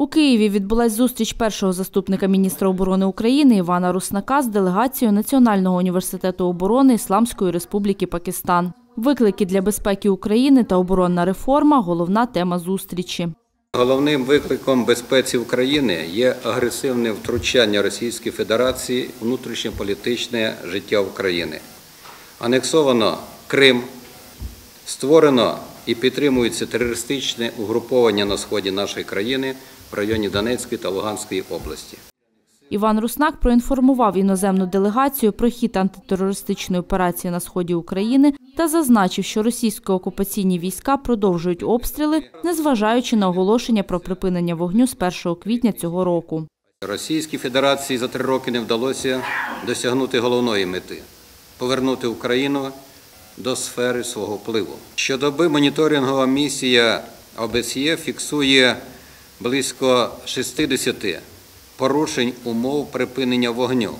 У Києві відбулась зустріч першого заступника міністра оборони України Івана Руснака з делегацією Національного університету оборони Ісламської Республіки Пакистан. Виклики для безпеки України та оборонна реформа головна тема зустрічі. Головним викликом безпеці України є агресивне втручання Російської Федерації у внутрішньополітичне життя України. Анексовано Крим, створено і підтримується терористичне угруповання на сході нашої країни в районі Донецької та Луганської області. Іван Руснак проінформував іноземну делегацію про хід антитерористичної операції на сході України та зазначив, що російські окупаційні війська продовжують обстріли, незважаючи на оголошення про припинення вогню з 1 квітня цього року. Російській Федерації за три роки не вдалося досягнути головної мети повернути Україну до сфери свого впливу. Щодоби моніторингова місія ОБСЄ фіксує близько 60 порушень умов припинення вогню.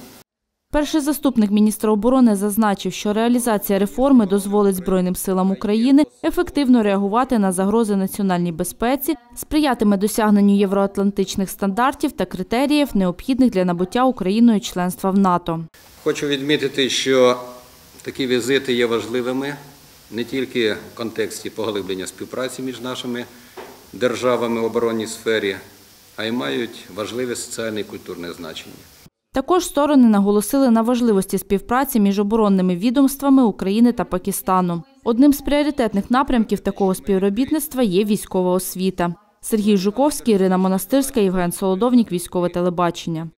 Перший заступник міністра оборони зазначив, що реалізація реформи дозволить Збройним силам України ефективно реагувати на загрози національній безпеці, сприятиме досягненню євроатлантичних стандартів та критеріїв, необхідних для набуття Україною членства в НАТО. Хочу відмітити, що такі візити є важливими не тільки в контексті поглиблення співпраці між нашими державами в оборонній сфері, а й мають важливе соціальне і культурне значення. Також сторони наголосили на важливості співпраці між оборонними відомствами України та Пакистану. Одним з пріоритетних напрямків такого співробітництва є військова освіта. Сергій Жуковський, Ірина Монастирська, Євген Солодовнік, військове телебачення.